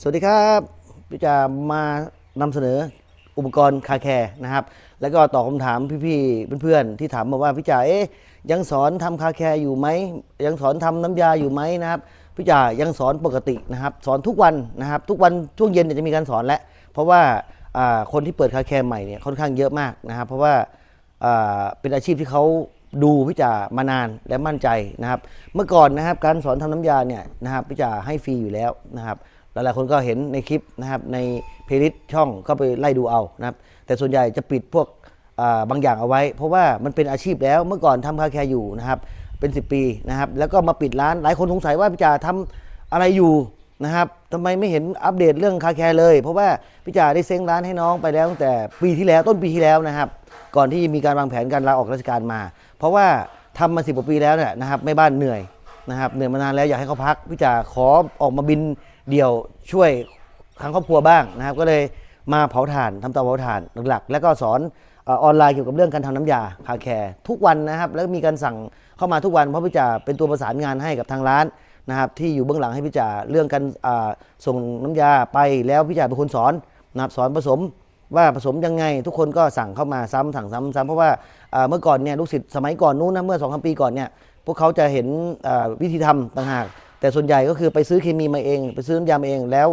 สวัสดีครับพี่จะมานำเสนออุปกรณ์คาแคร์นะครับ แล้วก็ตอบคำถามพี่ๆเพื่อนๆ ที่ถามมาว่าพี่จ่าเอ๊ะยังสอนทำคาแคร์อยู่ไหมยังสอนทำน้ำยาอยู่ไหมนะครับพี่จ่ายังสอนปกตินะครับ สอนทุกวันนะครับ ทุกวันช่วงเย็นเนี่ยจะมีการสอนแล้วเพราะว่าคนที่เปิดคาแคร์ใหม่เนี่ยค่อนข้างเยอะมากนะครับ เพราะว่าเป็นอาชีพที่เขาดูพิจามานานและมั่นใจนะครับ เมื่อก่อนนะครับการสอนทำน้ำยาเนี่ยนะครับพิจาให้ฟรีอยู่แล้วนะครับ ลายๆคนก็เห็นในคลิปนะครับในเพลย์ลิสต์ช่องก็ไปไล่ดูเอานะครับแต่ส่วนใหญ่จะปิดพวกาบางอย่างเอาไว้ เพราะว่ามันเป็นอาชีพแล้วเมื่อก่อนทำคาแคร์อยู่นะครับเป็น 10 ปีนะครับแล้วก็มาปิดร้านหลายคนสงสัยว่าพิจาทำอะไรอยู่นะครับทำไมไม่เห็นอัปเดตเรื่องคาแคร์เลย เพราะว่าพี่จ่าได้เซ้งร้านให้น้องไปแล้วตั้งแต่ปีที่แล้วต้นปีที่แล้วนะครับ ก่อนที่จะมีการวางแผนการลาออกราชการมา เพราะว่าทำมาสิบกว่าปีแล้วเนี่ยนะครับไม่บ้านเหนื่อย นะครับเหนื่อยมานานแล้วอยากให้เขาพักพี่จ่าขอออกมาบินเดี่ยวช่วยทางครอบครัวบ้างนะครับ ก็เลยมาเผาถ่านทำเตาเผาถ่านหลักๆ แล้วก็สอนออนไลน์เกี่ยวกับเรื่องการทำน้ำยาคาแคร์ทุกวันนะครับ แล้วมีการสั่งเข้ามาทุกวันเพราะพี่จ่าเป็นตัวประสานงานให้กับทางร้านนะครับที่อยู่เบื้องหลังให้พี่จ่าเรื่องการส่งน้ำยาไปแล้วพี่จ่าเป็นคนสอนนะครับสอนผสมว่าผสมยังไงทุกคนก็สั่งเข้ามาซ้ำสั่งซ้ำซ้ำเพราะว่าเมื่อก่อนเนี่ยลูกศิษย์สมัยก่อนนู้นนะเมื่อสองสามปีก่อนเนี่ย พวกเขาจะเห็นวิธีทำต่างหาก แต่ส่วนใหญ่ก็คือไปซื้อเคมีมาเอง ไปซื้อน้ำยามาเองแล้ว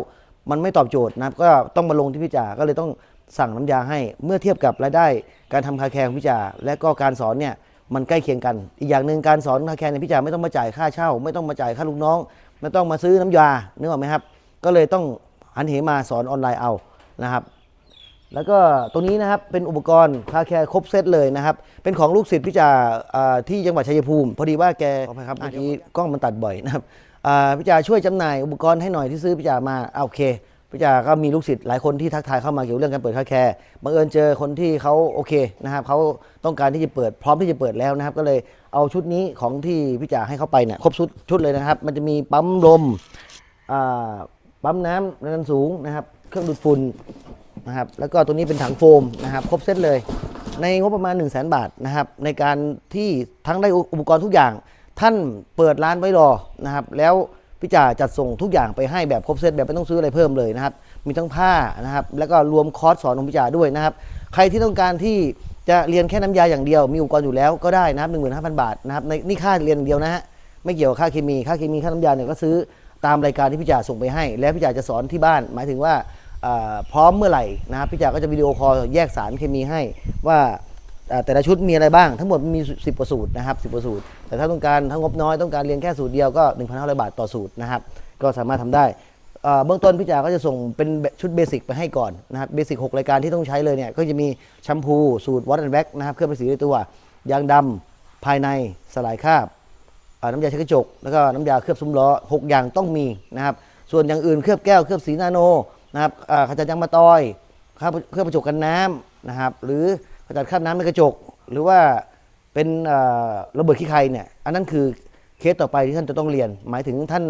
มันไม่ตอบโจทย์นะครับก็ต้องมาลงที่พี่จ่าก็เลยต้องสั่งน้ำยาให้เมื่อเทียบกับรายได้การทำคาแคร์ของพี่จ่าและก็การสอนเนี่ยมันใกล้เคียงกัน อีกอย่างหนึ่งการสอนคาแคร์เนี่ยพี่จ๋าไม่ต้องมาจ่ายค่าเช่า ไม่ต้องมาจ่ายค่าลูกน้องไม่ต้องมาซื้อน้ำยานึกออกไหมครับ ก็เลยต้องหันเหมาสอนออนไลน์เอานะครับ แล้วก็ตรงนี้นะครับเป็นอุปกรณ์คาแคร์ครบเซตเลยนะครับ เป็นของลูกศิษย์พี่จ่าอ่าที่จังหวัดชัยภูมิ พอดีว่าแกขออภัยครับเมื่อกี้กล้องมันตัดบ่อยนะครับอ่าพี่จ่าช่วยจำหน่ายอุปกรณ์ให้หน่อยที่ซื้อพี่จ่ามาอ่าโอเคพี่จ่าก็มีลูกศิษย์หลายคนที่ทักทายเข้ามาเกี่ยวกับเรื่องการเปิดคาแคร์บังเอิญเจอคนที่เขาโอเคนะครับเขาต้องการที่จะเปิดพร้อมที่จะเปิดแล้วนะครับ ก็เลยเอาชุดนี้ของที่พี่จ่าให้เขาไปเนี่ยครบชุดชุดเลยนะครับ มันจะมีปั๊มลมอ่าปั๊มน้ำแรงดันสูงนะครับ เครื่องดูดฝุ่น นะครับแล้วก็ตัวนี้เป็นถังโฟมนะครับครบเซตเลย ในงบประมาณ 1 0 0 0 0แบาทนะครับในการที่ทั้งได้อุปกรณ์ทุกอย่าง ท่านเปิดร้านไว้รอนะครับแล้วพี่จ่าจัดส่งทุกอย่างไปให้แบบครบเซตแบบไม่ต้องซื้ออะไรเพิ่มเลยนะครับมีทั้งผ้านะครับแล้วก็รวมคอร์สสอนของพี่จ่าด้วยนะครับใครที่ต้องการที่จะเรียนแค่น้ำยาอย่างเดียว มีอุปกรณ์อยู่แล้วก็ได้นะครับ15,000บาทนะครับในนี่ค่าเรียนอย่างเดียวนะฮะไม่เกี่ยวกับค่าเคมีค่าเคมีค่าน้ำยาเนี่ยก็ซื้อตามรายการที่พี่จ่าส่งไปให้ แล้วพี่จ่าจะสอนที่บ้าน หมายถึงว่า พร้อมเมื่อไหร่นะครับพี่จ่าก็จะวิดีโอคอลแยกสารเคมีให้ว่าแต่ละชุดมีอะไรบ้างทั้งหมดมี 10กว่าสูตรนะครับ10กว่าสูตร แต่ถ้าต้องการทั้งงบน้อยต้องการเรียนแค่สูตรเดียวก็ 1,500 บาทต่อสูตรนะครับก็สามารถทำได้เบื้องต้นพี่จ่าก็จะส่งเป็นชุดเบสิกไปให้ก่อนนะครับเบสิก6รายการที่ต้องใช้เลยเนี่ยก็จะมีแชมพูสูตรวอตแอนด์แบ็กนะครับเครื่องประสีในตัวยางดำภายในสลายคราบน้ำยาเช็ดกระจก แล้วก็น้ำยาเคลือบซุ้มล้อ 6 อย่างต้องมีนะครับส่วนอย่างอื่นเคลือบแก้วเคลือบสีนาโน นะครับขจัดยางมะตอยเคลือบกระจกกันน้ำนะครับ หรือขจัดคราบน้ำในกระจก หรือว่าเป็นระเบิดขี้ใครเนี่ยอันนั้นคือเคสต่อไปที่ท่านจะต้องเรียน หมายถึงท่าน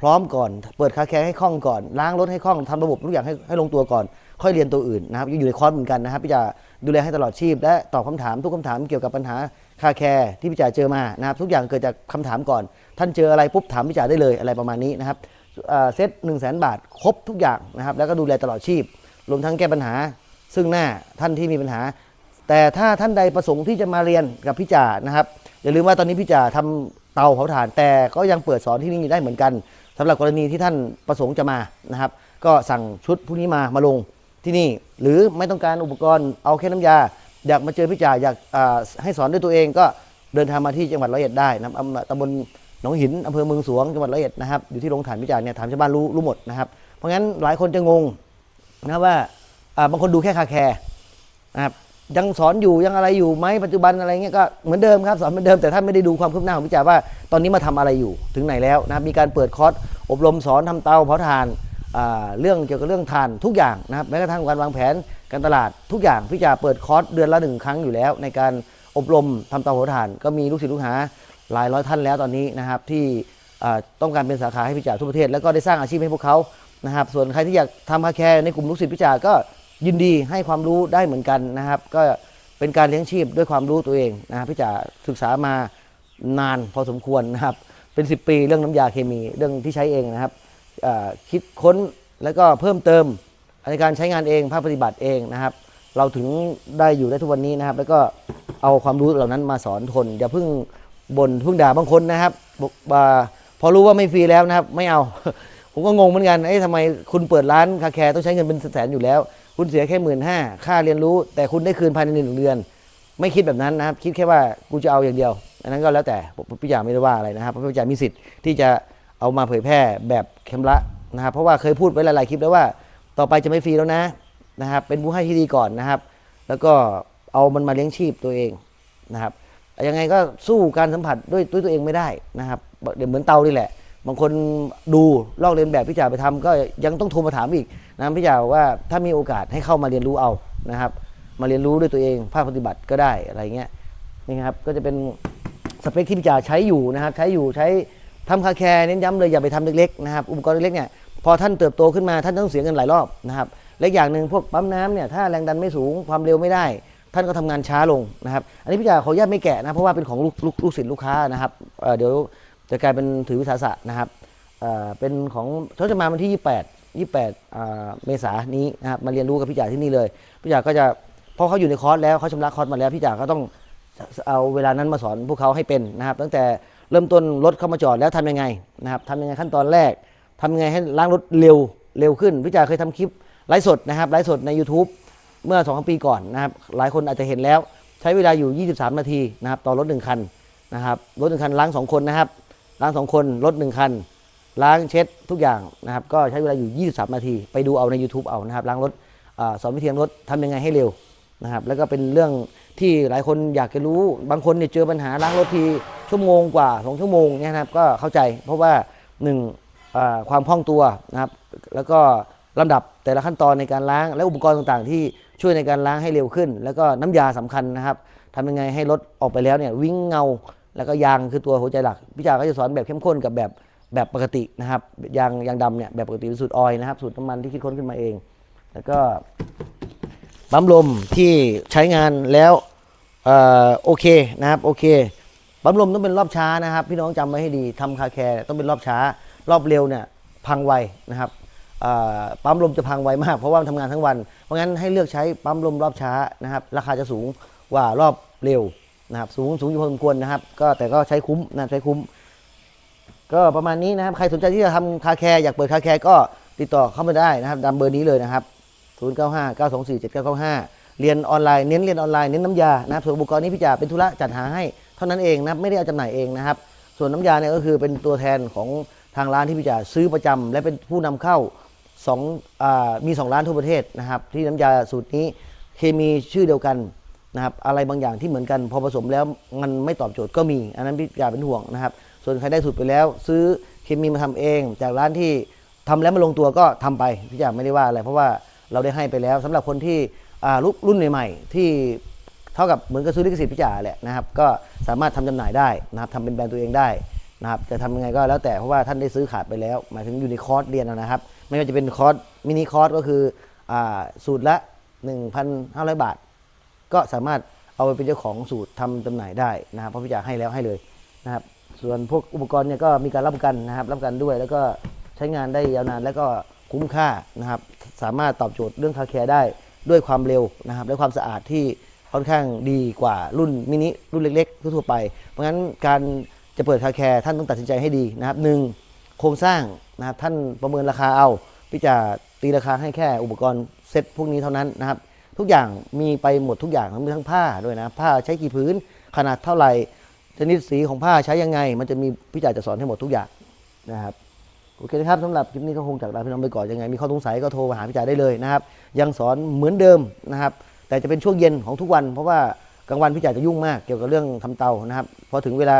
พร้อมก่อน เปิดคาแคร์ให้คล่องก่อน ล้างรถให้คล่องทำระบบทุกอย่างให้ให้ลงตัวก่อน ค่อยเรียนตัวอื่นนะครับอยู่ในคอร์สเหมือนกันนะครับพี่จะดูแลให้ตลอดชีพ และตอบคำถามทุกคำถามเกี่ยวกับปัญหาคาแคร์ที่พี่จ่าเจอมานะครับทุกอย่างเกิดจากคำถามก่อน ท่านเจออะไรปุ๊บถามพี่จ่าได้เลยอะไรประมาณนี้นะครับ เซตหนึ่งแสนบาท ครบทุกอย่างนะครับ แล้วก็ดูแลตลอดชีพ รวมทั้งแก้ปัญหา ซึ่งหน้าท่านที่มีปัญหา แต่ถ้าท่านใดประสงค์ที่จะมาเรียนกับพี่จ่านะครับ อย่าลืมว่าตอนนี้พี่จ่าทำเตาเผาถ่าน แต่ก็ยังเปิดสอนที่นี่ได้เหมือนกันสำหรับกรณีที่ท่านประสงค์จะมานะครับ ก็สั่งชุดพวกนี้มามาลงที่นี่ หรือไม่ต้องการอุปกรณ์เอาแค่น้ำยา อยากมาเจอพี่จ่าอยากให้สอนด้วยตัวเองก็เดินทางมาที่จังหวัดร้อยเอ็ดได้นะครับอตำบล หนองหินอำเภอเมืองสวงจังหวัดร้อยเอ็ดนะครับอยู่ที่โรงถ่านพี่จ่าเนี่ยถามชาวบ้านรู้รู้หมดนะครับเพราะงั้นหลายคนจะงงนะว่าบางคนดูแค่คาแคร์นะครับยังสอนอยู่ยังอะไรอยู่ไหมปัจจุบันอะไรเงี้ยก็เหมือนเดิมครับสอนเหมือนเดิมแต่ท่านไม่ได้ดูความคืบหน้าของพิจารว่าตอนนี้มาทำอะไรอยู่ถึงไหนแล้วนะครับมีการเปิดคอร์สอบรมสอนทำเตาเผาถ่านเรื่องเกี่ยวกับเรื่องถ่านทุกอย่างนะครับแม้กระทั่งการวางแผนการตลาดทุกอย่างพิจารเปิดคอร์สเดือนละหนึ่งครั้งอยู่แล้ว ในการอบรมทำเตาเผาถ่านก็มีลูกศิษย์ลูกหา หลายร้อยท่านแล้วตอนนี้นะครับที่ต้องการเป็นสาขาให้พิจารทั่วประเทศ แล้วก็ได้สร้างอาชีพให้พวกเขานะครับ ส่วนใครที่อยากทำคาแคร์ในกลุ่มลูกศิษย์พิจารก็ยินดีให้ความรู้ได้เหมือนกันนะครับ ก็เป็นการเลี้ยงชีพด้วยความรู้ตัวเองนะครับพี่จ๋าศึกษามานานพอสมควรนะครับเป็น 10 ปีเรื่องน้ำยาเคมีเรื่องที่ใช้เองนะครับคิดค้นแล้วก็เพิ่มเติมในการใช้งานเองภาคปฏิบัติเองนะครับ เราถึงได้อยู่ได้ทุกวันนี้นะครับ แล้วก็เอาความรู้เหล่านั้นมาสอนคนอย่าเพิ่ง บ่นพิ่งด่าบางคนนะครับบอกว่าพอรู้ว่าไม่ฟรีแล้วนะครับ ไม่เอา ผมก็งงเหมือนกันเอ้ทำไมคุณเปิดร้านคาแคร์ต้องใช้เงินเป็นแสนอยู่แล้ว คุณเสียแค่หมื่นห้าค่าเรียนรู้ แต่คุณได้คืนภายในหนึ่งเดือน ไม่คิดแบบนั้นนะครับ คิดแค่ว่ากูจะเอาอย่างเดียว อันนั้นก็แล้วแต่พี่จ่าไม่ได้ว่าอะไรนะครับเพราะพี่จ่ามีสิทธิ์ที่จะเอามาเผยแพร่แบบเข้มละนะครับเพราะว่าเคยพูดไว้หลายๆคลิปแล้วว่า ต่อไปจะไม่ฟรีแล้วนะนะครับเป็นผู้ให้ที่ดีก่อนนะครับ แล้วก็เอามันมาเลี้ยงชีพตัวเองนะครับ ยังไงก็สู้การสัมผัสด้วยด้วยตัวเองไม่ได้นะครับเดี๋ยวเหมือนเตานี่แหละ บางคนดูลอกเลียนแบบพี่จ่าไปทำก็ยังต้องโทรมาถามอีกนะพี่จ่าว่าถ้ามีโอกาสให้เข้ามาเรียนรู้เอานะครับ มาเรียนรู้ด้วยตัวเองภาคปฏิบัติก็ได้อะไรเงี้ยนี่ครับก็จะเป็นสเปคที่พี่จ่าใช้อยู่นะครับ ใช้อยู่ใช้ทำคาแคร์เน้นย้ำเลยอย่าไปทำเล็กๆนะครับอุปกรณ์เล็กๆเนี่ยพอท่านเติบโตขึ้นมาท่านต้องเสียเงินหลายรอบนะครับและอย่างหนึ่งพวกปั๊มน้ำเนี่ยถ้าแรงดันไม่สูงความเร็วไม่ได้ ท่านก็ทำงานช้าลงนะครับ อันนี้พี่จ่าขออนุญาตไม่แกะนะเพราะว่าเป็นของลูกลูกลูกศิษย์ลูกค้านะครับเเดี๋ยวจะกลายเป็นถือวิสาสะนะครับเเป็นของเขาจะมาวันที่ 28 28เมษายนนี้นะครับมาเรียนรู้กับพี่จ่าที่นี่เลยพี่จ่าก็จะเพราะเขาอยู่ในคอร์สแล้วเขาชำระคอร์สมาแล้วพี่จ่าก็ต้องเอาเวลานั้นมาสอนพวกเขาให้เป็นนะครับ ตั้งแต่เริ่มต้นรถเข้ามาจอดแล้วทำยังไงนะครับทำยังไงขั้นตอนแรกทำยังไงให้ล้างรถเร็วเร็วขึ้นพี่จ่าเคยทำคลิปไลฟ์สดนะครับไลฟ์สดใน YouTube เมื่อ2องปีก่อนนะครับหลายคนอาจจะเห็นแล้ว ใช้เวลาอยู่ 23 นาทีนะครับต่อรถ 1 คันนะครับรถ 1 คันล้าง 2 คนนะครับล้าง 2 คนรถ 1 คัน ล้างเช็ดทุกอย่างนะครับก็ใช้เวลาอยู่ 23 นาที ไปดูเอาใน YouTube เอานะครับล้างรถอสอนวิธีล้างรถทำยังไงให้เร็วนะครับแล้วก็เป็นเรื่องที่หลายคนอยากจะรู้บางคนเนี่ยเจอปัญหาล้างรถทีชั่วโมงกว่าสองชั่วโมงเนี่ยนะครับก็เข้าใจเพราะว่าหนึ่งความคล่องตัวนะครับแล้วก็ลำดับแต่ละขั้นตอนในการล้างและอุปกรณ์ต่างๆ ที่ ช่วยในการล้างให้เร็วขึ้น แล้วก็น้ำยาสำคัญนะครับทำยังไงให้รถออกไปแล้วเนี่ยวิ่งเงา แล้วก็ยางคือตัวหัวใจหลักพี่จาก็จะสอนแบบเข้มข้นกับแบบแบบปกตินะครับยางยางดำเนี่ยแบบปกติเป็นสูตรออยนะครับสูตรน้ำมันที่คิดค้นขึ้นมาเอง แล้วก็ปั๊มลมที่ใช้งานแล้วเออโอเคนะครับโอเคปั๊มลมต้องเป็นรอบช้านะครับ พี่น้องจำไว้ให้ดีทำคาแคร์ต้องเป็นรอบช้ารอบเร็วเนี่ยพังไวนะครับ ปั๊มลมจะพังไวมาก เพราะว่ามันทำงานทั้งวัน เพราะงั้นให้เลือกใช้ปั๊มลมรอบช้านะครับ ราคาจะสูงกว่ารอบเร็วนะครับ สูงสูงอยู่พอสมควรนะครับ ก็แต่ก็ใช้คุ้มนะใช้คุ้ม ก็ประมาณนี้นะครับ ใครสนใจที่จะทำคาแคร์อยากเปิดคาแคร์ก็ติดต่อเข้ามาได้นะครับตามเบอร์นี้เลยนะครับ 0 9 5 9 2 4 7 9 9 5 เรียนออนไลน์เน้นเรียนออนไลน์เน้นน้ำยานะครับส่วนอุปกรณ์นี้พี่จ่าเป็นธุระจัดหาให้เท่านั้นเองนะครับไม่ได้เอาจำหน่ายเองนะครับ ส่วนน้ำยาเนี่ยก็คือเป็นตัวแทนของทางร้านที่พี่จ่าซื้อประจำและเป็นผู้นำเข้า สองอมีสองร้านทั่วประเทศนะครับที่น้ำยาสูตรนี้เคมีชื่อเดียวกันนะครับอะไรบางอย่างที่เหมือนกันพอผสมแล้วมันไม่ตอบโจทย์ก็มี อันนั้นพี่จ่าเป็นห่วงนะครับ ส่วนใครได้สูตรไปแล้ว ซื้อเคมีมาทำเอง จากร้านที่ทำแล้วมาลงตัวก็ทำไปพี่จ่าไม่ได้ว่าอะไรเพราะว่าเราได้ให้ไปแล้วสำหรับคนที่รุ่นรุ่นใหม่ๆที่เท่ากับเหมือนกับซื้อลิขสิทธิ์พิจาแหละนะครับ ก็สามารถทำจำหน่ายได้นะครับทำเป็นแบรนด์ตัวเองได้ นะครับจะทำยังไงก็แล้วแต่เพราะว่าท่านได้ซื้อขาดไปแล้ว หมายถึงอยู่ในคอร์สเรียนแล้วนะครับ ไม่ว่าจะเป็นคอร์สมินิคอร์สก็คืออสูตรละ 1,500 บาท ก็สามารถเอาไปเป็นเจ้าของสูตรทำจำหน่ายได้นะครับเพราะพิจาให้แล้วให้เลยนะครับ ส่วนพวกอุปกรณ์เนี่ยก็มีการรับประกันนะครับ รับประกันด้วยแล้วก็ใช้งานได้ยาวนานแล้วก็คุ้มค่านะครับ สามารถตอบโจทย์เรื่องคาแคร์ได้ด้วยความเร็วนะครับและความสะอาดที่ค่อนข้างดีกว่ารุ่นมินิรุ่นเล็ก ๆ ทั่วไป เพราะงั้นการ จะเปิดคาแคร์ท่านต้องตัดสินใจให้ดีนะครับหนึ่งโครงสร้างนะครับท่านประเมินราคาเอาพี่จะตีราคาให้แค่อุปกรณ์เซ็ตพวกนี้เท่านั้นนะครับ ทุกอย่างมีไปหมดทุกอย่างมีทั้งผ้าด้วยนะผ้าใช้กี่พื้นขนาดเท่าไหร่ชนิดสีของผ้าใช้ยังไง มันจะมีพี่จ่าจะสอนให้หมดทุกอย่างนะครับโอเคนะครับสำหรับคลิปนี้ก็คงจากลาพี่น้องไปก่อนยังไง มีข้อสงสัยก็โทรมาหาพี่จ่าได้เลยนะครับ ยังสอนเหมือนเดิมนะครับ แต่จะเป็นช่วงเย็นของทุกวัน เพราะว่ากลางวันพี่จ่าจะยุ่งมากเกี่ยวกับเรื่องทำเตานะครับพอถึงเวลา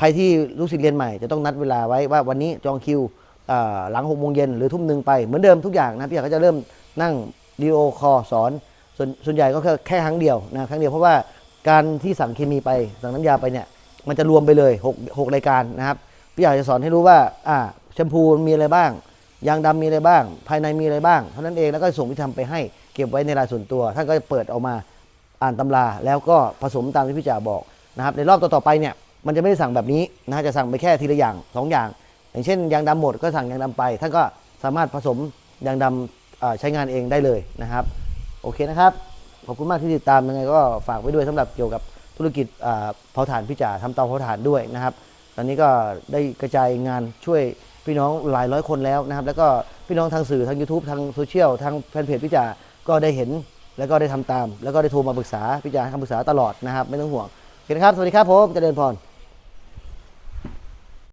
ใครที่รู้สิทธิ์เรียนใหม่จะต้องนัดเวลาไว้ว่าวันนี้จองคิวหลังหกโมงเย็นหรือทุ่มหนึ่งไปเหมือนเดิมทุกอย่างนะพี่จ่าก็จะเริ่มนั่งดีโอคอสอนส่วนส่วนใหญ่ก็แค่แค่ครั้งเดียวนะครั้งเดียวเพราะว่าการที่สั่งเคมีไปสั่งน้ำยาไปเนี่ยมันจะรวมไปเลยหกหกรายการนะครับพี่อยากจะสอนให้รู้ว่าอ่าแชมพูมีอะไรบ้างยางดำมีอะไรบ้าง ภายในมีอะไรบ้างเท่านั้นเองแล้วก็ส่งพิธามไปให้เก็บไว้ในรายส่วนตัวท่านก็จะเปิดออกมาอ่านตำราแล้วก็ผสมตามที่พี่จ่าบอกนะครับในรอบต่อๆไปเนี่ย มันจะไม่ได้สั่งแบบนี้นะฮะจะสั่งไปแค่ทีละอย่างสองอย่าง อย่างเช่นยางดำหมดก็สั่งยางดำไปท่านก็สามารถผสมยางดำอ่าใช้งานเองได้เลยนะครับ โอเคนะครับขอบคุณมากที่ติดตามยังไงก็ฝากไว้ด้วยสำหรับเกี่ยวกับธุรกิจอ่าเผาถ่านพี่จ๋าทำเตาเผาถ่านด้วยนะครับ ตอนนี้ก็ได้กระจายงานช่วยพี่น้องหลายร้อยคนแล้วนะครับ แล้วก็พี่น้องทางสื่อทาง YouTube ทางโซเชียลทางแฟนเพจพี่จ๋าก็ได้เห็นแล้วก็ได้ทำตาม แล้วก็ได้โทรมาปรึกษาพี่จ๋าให้คำปรึกษาตลอดนะครับ ไม่ต้องห่วงโอเคนะครับ สวัสดีครับผมจเจริญพร